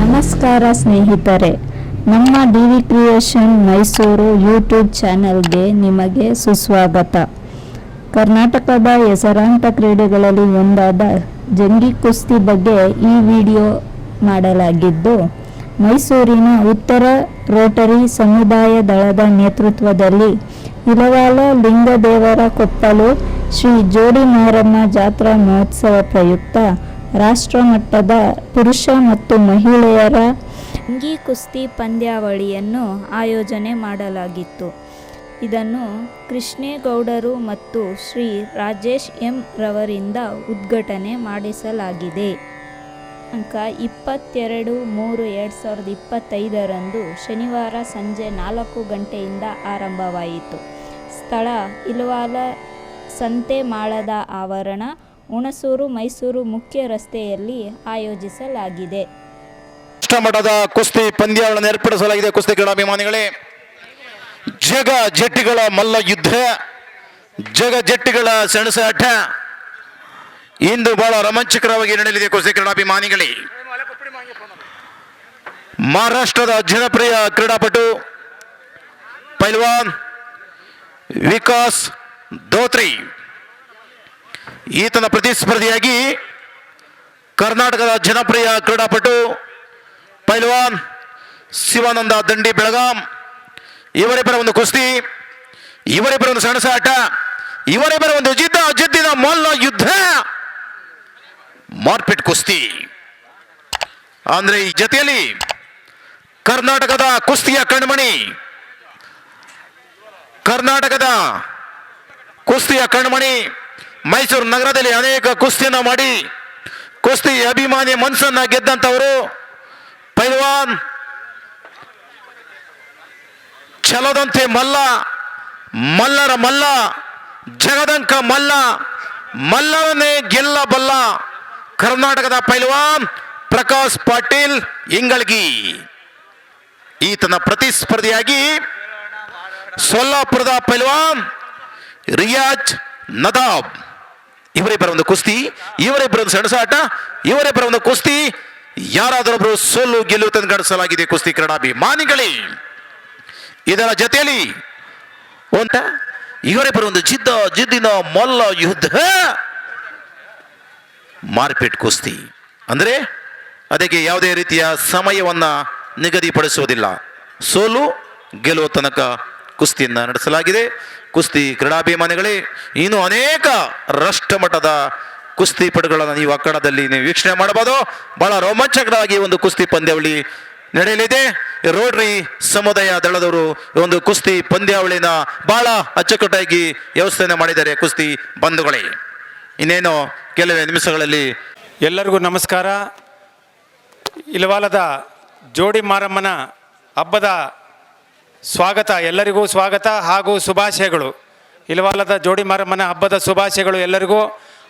ನಮಸ್ಕಾರ ಸ್ನೇಹಿತರೆ, ನಮ್ಮ D V creation Mysuru YouTube ಚಾನೆಲ್ಗೆ ನಿಮಗೆ ಸುಸ್ವಾಗತ. ಕರ್ನಾಟಕದ ಹೆಸರಾಂತ ಕ್ರೀಡೆಗಳಲ್ಲಿ ಒಂದಾದ ಜಂಗಿ ಕುಸ್ತಿ ಬಗ್ಗೆ ಈ ವಿಡಿಯೋ ಮಾಡಲಾಗಿದ್ದು, ಮೈಸೂರಿನ ಉತ್ತರ ರೋಟರಿ ಸಮುದಾಯ ದಳದ ನೇತೃತ್ವದಲ್ಲಿ ಇಲವಾಲ ಲಿಂಗದೇವರ ಕೊಪ್ಪಲು ಶ್ರೀ ಜೋಡಿ ಮಾರಮ್ಮ ಜಾತ್ರಾ ಮಹೋತ್ಸವ ಪ್ರಯುಕ್ತ ರಾಷ್ಟ್ರ ಮಟ್ಟದ ಪುರುಷ ಮತ್ತು ಮಹಿಳೆಯರ ಅಂಗಿ ಕುಸ್ತಿ ಪಂದ್ಯಾವಳಿಯನ್ನು ಆಯೋಜನೆ ಮಾಡಲಾಗಿತ್ತು. ಇದನ್ನು ಕೃಷ್ಣೇಗೌಡರು ಮತ್ತು ಶ್ರೀ ರಾಜೇಶ್ ಎಂ ರವರಿಂದ ಉದ್ಘಾಟನೆ ಮಾಡಿಸಲಾಗಿದೆ. ಅಂಕ ಇಪ್ಪತ್ತೆರಡು ಮೂರು ಎರಡು ಸಾವಿರದ ಇಪ್ಪತ್ತೈದರಂದು ಶನಿವಾರ ಸಂಜೆ ನಾಲ್ಕು ಗಂಟೆಯಿಂದ ಆರಂಭವಾಯಿತು. ಸ್ಥಳ ಇಲ್ವಾಲ ಸಂತೆಮಾಳದ ಆವರಣ ಹುಣಸೂರು ಮೈಸೂರು ಮುಖ್ಯ ರಸ್ತೆಯಲ್ಲಿ ಆಯೋಜಿಸಲಾಗಿದೆ. ಮಠದ ಕುಸ್ತಿ ಪಂದ್ಯಗಳನ್ನು ಏರ್ಪಡಿಸಲಾಗಿದೆ. ಕುಸ್ತಿ ಕ್ರೀಡಾಭಿಮಾನಿಗಳೇ, ಜಗ ಜಟ್ಟಿಗಳ ಮಲ್ಲ ಯುದ್ಧ, ಜಗ ಜಟ್ಟಿಗಳ ಸೆಣಸಾಟ ಇಂದು ಬಹಳ ರೋಮಾಂಚಕರವಾಗಿ ನಡೆಯಲಿದೆ ಕುಸ್ತಿ ಕ್ರೀಡಾಭಿಮಾನಿಗಳೇ. ಮಹಾರಾಷ್ಟ್ರದ ಜನಪ್ರಿಯ ಕ್ರೀಡಾಪಟು ಪೈಲ್ವಾನ್ ವಿಕಾಸ್ ಧೋತ್ರಿ ಈತನ ಪ್ರತಿಸ್ಪರ್ಧಿಯಾಗಿ ಕರ್ನಾಟಕದ ಜನಪ್ರಿಯ ಕ್ರೀಡಾಪಟು ಪೈಲ್ವಾನ್ ಶಿವಾನಂದ ದಂಡಿ ಬೆಳಗಾಂ. ಇವರಿಬ್ಬರ ಒಂದು ಕುಸ್ತಿ, ಇವರಿಬ್ಬರ ಒಂದು ಸಣಸಾಟ, ಇವರಿಬ್ಬರ ಒಂದು ಜಿದ್ದ, ಜಿದ್ದಿನ ಮಲ್ಲ ಯುದ್ಧ. ಮಾರ್ಪಿಟ್ ಕುಸ್ತಿ. ಅಂದ್ರೆ ಈ ಜೊತೆಯಲ್ಲಿ ಕರ್ನಾಟಕದ ಕುಸ್ತಿಯ ಕಣ್ಮಣಿ, ಕರ್ನಾಟಕದ ಕುಸ್ತಿಯ ಕಣ್ಮಣಿ ಮೈಸೂರು ನಗರದಲ್ಲಿ ಅನೇಕ ಕುಸ್ತಿಯನ್ನು ಮಾಡಿ, ಕುಸ್ತಿ ಅಭಿಮಾನಿ ಮನಸ್ಸನ್ನ ಗೆದ್ದಂಥವರು ಪೈಲ್ವಾನ್, ಛಲದಂತೆ ಮಲ್ಲ, ಮಲ್ಲರ ಮಲ್ಲ, ಜಗದಂಕ ಮಲ್ಲ, ಮಲ್ಲರನ್ನೇ ಗೆಲ್ಲಬಲ್ಲ ಕರ್ನಾಟಕದ ಪೈಲ್ವಾನ್ ಪ್ರಕಾಶ್ ಪಾಟೀಲ್ ಇಂಗಳಗಿ. ಈತನ ಪ್ರತಿಸ್ಪರ್ಧಿಯಾಗಿ ಸೊಲ್ಲಾಪುರದ ಪೈಲ್ವಾನ್ ರಿಯಾಜ್ ನದಾಬ್. ಇವರಿಬ್ಬರ ಒಂದು ಕುಸ್ತಿ, ಇವರಿಬ್ಬರ ಒಂದು ಸೆಣಸಾಟ, ಇವರಿಬ್ಬರ ಒಂದು ಕುಸ್ತಿ. ಯಾರಾದರೊಬ್ಬರು ಸೋಲು ಗೆಲುವು ತಂದುಗಡಿಸಲಾಗಿದೆ ಕುಸ್ತಿ ಕ್ರೀಡಾಭಿಮಾನಿಗಳೇ. ಇದರ ಜೊತೆಯಲ್ಲಿ ಒಂದ, ಇವರಿಬ್ಬರ ಒಂದು ಜಿದ್ದ, ಜಿದ್ದಿನ ಮೊಲ್ಲ ಯುದ್ಧ ಮಾರ್ಪೇಟ್ ಕುಸ್ತಿ. ಅಂದ್ರೆ ಅದಕ್ಕೆ ಯಾವುದೇ ರೀತಿಯ ಸಮಯವನ್ನ ನಿಗದಿಪಡಿಸುವುದಿಲ್ಲ. ಸೋಲು, ಗೆಲುವ ತನಕ ಕುಸ್ತಿಯನ್ನ ನಡೆಸಲಾಗಿದೆ. ಕುಸ್ತಿ ಕ್ರೀಡಾಭಿಮಾನಿಗಳೇ, ಇನ್ನು ಅನೇಕ ರಾಷ್ಟ್ರಮಟ್ಟದ ಕುಸ್ತಿ ಪಡುಗಳನ್ನು ನೀವು ಅಕ್ಕಣದಲ್ಲಿ ನೀವು ವೀಕ್ಷಣೆ ಮಾಡಬಹುದು. ಬಹಳ ರೋಮಾಂಚಕರಾಗಿ ಒಂದು ಕುಸ್ತಿ ಪಂದ್ಯಾವಳಿ ನಡೆಯಲಿದೆ. ರೋಡ್ರಿ ಸಮುದಾಯ ದಳದವರು ಒಂದು ಕುಸ್ತಿ ಪಂದ್ಯಾವಳಿನ ಬಹಳ ಅಚ್ಚುಕಟ್ಟಾಗಿ ವ್ಯವಸ್ಥೆಯನ್ನು ಮಾಡಿದ್ದಾರೆ ಕುಸ್ತಿ ಬಂಧುಗಳೇ. ಇನ್ನೇನು ಕೆಲವೇ ನಿಮಿಷಗಳಲ್ಲಿ ಎಲ್ಲರಿಗೂ ನಮಸ್ಕಾರ. ಇಲವಾಲದ ಜೋಡಿ ಮಾರಮ್ಮನ ಹಬ್ಬದ ಸ್ವಾಗತ, ಎಲ್ಲರಿಗೂ ಸ್ವಾಗತ ಹಾಗೂ ಶುಭಾಶಯಗಳು. ಇಲವಾಲದ ಜೋಡಿ ಮಾರಮ್ಮನ ಹಬ್ಬದ ಶುಭಾಶಯಗಳು ಎಲ್ಲರಿಗೂ.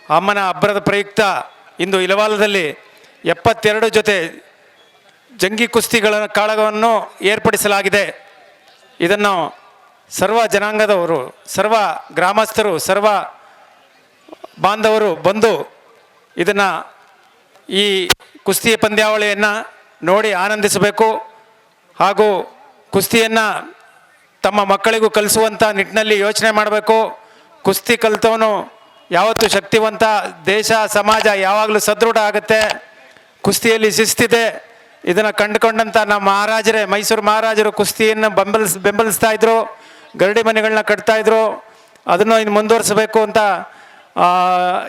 ಅಮ್ಮನ ಹಬ್ಬದ ಪ್ರಯುಕ್ತ ಇಂದು ಇಲವಾಲದಲ್ಲಿ ಎಪ್ಪತ್ತೆರಡು ಜೊತೆ ಜಂಗಿ ಕುಸ್ತಿಗಳ ಕಾಳಗವನ್ನು ಏರ್ಪಡಿಸಲಾಗಿದೆ. ಇದನ್ನು ಸರ್ವ ಜನಾಂಗದವರು, ಸರ್ವ ಗ್ರಾಮಸ್ಥರು, ಸರ್ವ ಬಾಂಧವರು ಬಂದು ಇದನ್ನು ಈ ಕುಸ್ತಿ ಪಂದ್ಯಾವಳಿಯನ್ನು ನೋಡಿ ಆನಂದಿಸಬೇಕು. ಹಾಗೂ ಕುಸ್ತಿಯನ್ನು ತಮ್ಮ ಮಕ್ಕಳಿಗೂ ಕಲಿಸುವಂಥ ನಿಟ್ಟಿನಲ್ಲಿ ಯೋಚನೆ ಮಾಡಬೇಕು. ಕುಸ್ತಿ ಕಲಿತವನು ಯಾವತ್ತು ಶಕ್ತಿವಂತ, ದೇಶ, ಸಮಾಜ ಯಾವಾಗಲೂ ಸದೃಢ ಆಗುತ್ತೆ. ಕುಸ್ತಿಯಲ್ಲಿ ಶಿಸ್ತಿದೆ. ಇದನ್ನು ಕಂಡುಕೊಂಡಂಥ ನಮ್ಮ ಮಹಾರಾಜರೇ, ಮೈಸೂರು ಮಹಾರಾಜರು ಕುಸ್ತಿಯನ್ನು ಬೆಂಬಲಿಸ್, ಬೆಂಬಲಿಸ್ತಾ ಇದ್ರು. ಗರಡಿ ಮನೆಗಳನ್ನ ಕಟ್ತಾ ಇದ್ರು. ಅದನ್ನು ಇನ್ನು ಮುಂದುವರಿಸಬೇಕು ಅಂತ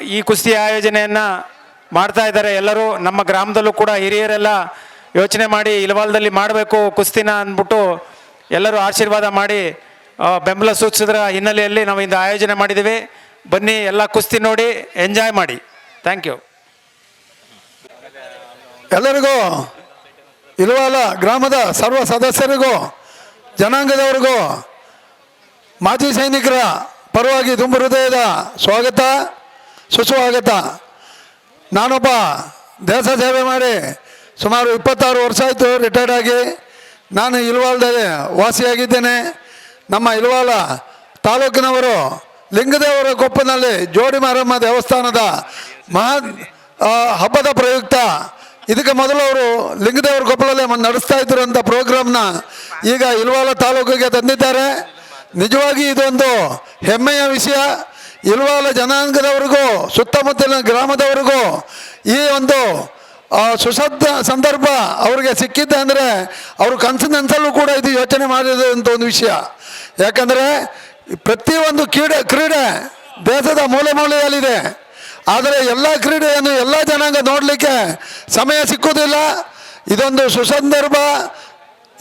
ಈ ಕುಸ್ತಿ ಆಯೋಜನೆಯನ್ನು ಮಾಡ್ತಾ ಇದ್ದಾರೆ ಎಲ್ಲರೂ. ನಮ್ಮ ಗ್ರಾಮದಲ್ಲೂ ಕೂಡ ಹಿರಿಯರೆಲ್ಲ ಯೋಚನೆ ಮಾಡಿ ಇಲವಾಲದಲ್ಲಿ ಮಾಡಬೇಕು, ಕುಸ್ತಿನ ಅಂದ್ಬಿಟ್ಟು ಎಲ್ಲರೂ ಆಶೀರ್ವಾದ ಮಾಡಿ ಬೆಂಬಲ ಸೂಚಿಸಿದ್ರ ಹಿನ್ನೆಲೆಯಲ್ಲಿ ನಾವು ಇಂದು ಆಯೋಜನೆ ಮಾಡಿದ್ದೀವಿ. ಬನ್ನಿ, ಎಲ್ಲ ಕುಸ್ತಿ ನೋಡಿ, ಎಂಜಾಯ್ ಮಾಡಿ. ಥ್ಯಾಂಕ್ ಯು ಎಲ್ಲರಿಗೂ, ಇಲ್ವಾಲ ಗ್ರಾಮದ ಸರ್ವ ಸದಸ್ಯರಿಗೂ, ಜನಾಂಗದವರಿಗೂ, ಮಾಜಿ ಸೈನಿಕರ ಪರವಾಗಿ ತುಂಬ ಹೃದಯದ ಸ್ವಾಗತ, ಸುಸ್ವಾಗತ. ನಾನೊಬ್ಬ ದೇಶ ಸೇವೆ ಮಾಡಿ ಸುಮಾರು ಇಪ್ಪತ್ತಾರು ವರ್ಷ ಆಯಿತು ರಿಟೈರ್ಡ್ ಆಗಿ. ನಾನು ಇಲ್ವಾಲ್ದಲ್ಲಿ ವಾಸಿಯಾಗಿದ್ದೇನೆ. ನಮ್ಮ ಇಲ್ವಾಲ ತಾಲೂಕಿನವರು ಲಿಂಗದೇವರ ಕೊಪ್ಪನಲ್ಲಿ ಜೋಡಿ ಮಾರಮ್ಮ ದೇವಸ್ಥಾನದ ಮಹಾ ಹಬ್ಬದ ಪ್ರಯುಕ್ತ. ಇದಕ್ಕೆ ಮೊದಲು ಅವರು ಲಿಂಗದೇವರ ಕೊಪ್ಪಳಲ್ಲೇ ನಡೆಸ್ತಾ ಇದ್ರಂಥ ಪ್ರೋಗ್ರಾಮ್ನ ಈಗ ಇಲ್ವಾಲ ತಾಲೂಕಿಗೆ ತಂದಿದ್ದಾರೆ. ನಿಜವಾಗಿ ಇದೊಂದು ಹೆಮ್ಮೆಯ ವಿಷಯ. ಇಲ್ವಾಲ ಜನಾಂಗದವರಿಗೂ ಸುತ್ತಮುತ್ತಲಿನ ಗ್ರಾಮದವರಿಗೂ ಈ ಒಂದು ಸುಸದ್ದ ಸಂದರ್ಭ ಅವ್ರಿಗೆ ಸಿಕ್ಕಿದ್ದೆ ಅಂದರೆ ಅವರು ಕನಸಿನಂತಲ್ಲೂ ಕೂಡ ಇದು ಯೋಚನೆ ಮಾಡಿದಂಥ ಒಂದು ವಿಷಯ. ಯಾಕಂದರೆ ಪ್ರತಿಯೊಂದು ಕ್ರೀಡೆ ಕ್ರೀಡೆ ದೇಶದ ಮೂಲೆ ಮೂಲೆಯಲ್ಲಿದೆ. ಆದರೆ ಎಲ್ಲ ಕ್ರೀಡೆಯನ್ನು ಎಲ್ಲ ಜನಾಂಗ ನೋಡಲಿಕ್ಕೆ ಸಮಯ ಸಿಕ್ಕುವುದಿಲ್ಲ ಇದೊಂದು ಸುಸಂದರ್ಭ.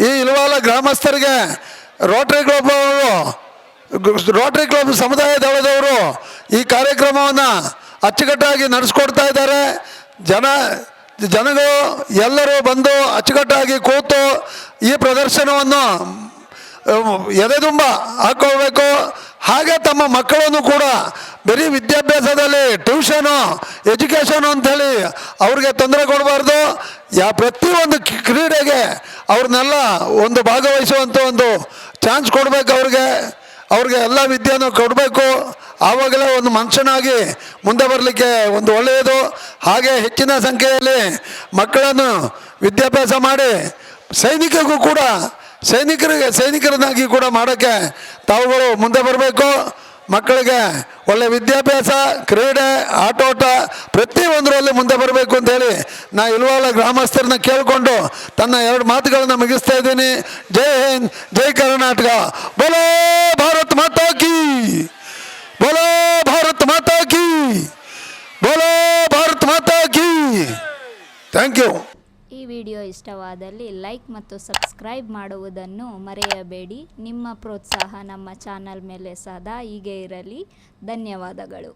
ಈ ಇಲ್ವಾಲ ಗ್ರಾಮಸ್ಥರಿಗೆ ರೋಟ್ರಿ ಕ್ಲಬ್ ರೋಟರಿ ಕ್ಲಬ್ ಸಮುದಾಯ ದಳದವರು ಈ ಕಾರ್ಯಕ್ರಮವನ್ನು ಅಚ್ಚುಕಟ್ಟಾಗಿ ನಡೆಸ್ಕೊಡ್ತಾ ಇದ್ದಾರೆ. ಜನ ಜನಗಳು ಎಲ್ಲರೂ ಬಂದು ಅಚ್ಚುಕಟ್ಟಾಗಿ ಕೂತು ಈ ಪ್ರದರ್ಶನವನ್ನು ಎದೆದುಂಬ ಹಾಕೊಳ್ಬೇಕು. ಹಾಗೆ ತಮ್ಮ ಮಕ್ಕಳನ್ನು ಕೂಡ ಬರೀ ವಿದ್ಯಾಭ್ಯಾಸದಲ್ಲಿ ಟ್ಯೂಷನು ಎಜುಕೇಷನು ಅಂಥೇಳಿ ಅವ್ರಿಗೆ ತೊಂದರೆ ಕೊಡಬಾರ್ದು. ಯಾ, ಪ್ರತಿಯೊಂದು ಕ್ರೀಡೆಗೆ ಅವ್ರನ್ನೆಲ್ಲ ಒಂದು ಭಾಗವಹಿಸುವಂಥ ಒಂದು ಚಾನ್ಸ್ ಕೊಡಬೇಕು ಅವ್ರಿಗೆ. ಅವ್ರಿಗೆ ಎಲ್ಲ ವಿದ್ಯೆಯನ್ನು ಕೊಡಬೇಕು. ಆವಾಗಲೇ ಒಂದು ಮನುಷ್ಯನಾಗಿ ಮುಂದೆ ಬರಲಿಕ್ಕೆ ಒಂದು ಒಳ್ಳೆಯದು. ಹಾಗೆ ಹೆಚ್ಚಿನ ಸಂಖ್ಯೆಯಲ್ಲಿ ಮಕ್ಕಳನ್ನು ವಿದ್ಯಾಭ್ಯಾಸ ಮಾಡಿ ಸೈನಿಕರಿಗೂ ಕೂಡ, ಸೈನಿಕರಿಗೆ, ಸೈನಿಕರನ್ನಾಗಿ ಕೂಡ ಮಾಡೋಕ್ಕೆ ತಾವುಗಳು ಮುಂದೆ ಬರಬೇಕು. ಮಕ್ಕಳಿಗೆ ಒಳ್ಳೆ ವಿದ್ಯಾಭ್ಯಾಸ, ಕ್ರೀಡೆ, ಆಟೋಟ ಪ್ರತಿಯೊಂದರಲ್ಲಿ ಮುಂದೆ ಬರಬೇಕು ಅಂತೇಳಿ ನಾ ಇಲ್ವಾಲ ಗ್ರಾಮಸ್ಥರನ್ನ ಕೇಳಿಕೊಂಡು ತನ್ನ ಎರಡು ಮಾತುಗಳನ್ನು ಮುಗಿಸ್ತಾ ಇದ್ದೀನಿ. ಜೈ ಹಿಂದ್, ಜೈ ಕರ್ನಾಟಕ. ಬೋಲೋ ಭಾರತ್ ಮಾತಾ ಕಿ. ಬೋಲೋ ಭಾರತ್ ಮಾತಾ ಕಿ ಬೋಲೋ ಭಾರತ್ ಮಾತಾ ಕಿ ಥ್ಯಾಂಕ್ ಯು ಈ ವಿಡಿಯೋ ಇಷ್ಟವಾದಲ್ಲಿ ಲೈಕ್ ಮತ್ತು ಸಬ್ಸ್ಕ್ರೈಬ್ ಮಾಡುವುದನ್ನು ಮರೆಯಬೇಡಿ. ನಿಮ್ಮ ಪ್ರೋತ್ಸಾಹ ನಮ್ಮ ಚಾನಲ್ ಮೇಲೆ ಸದಾ ಹೀಗೆ ಇರಲಿ. ಧನ್ಯವಾದಗಳು.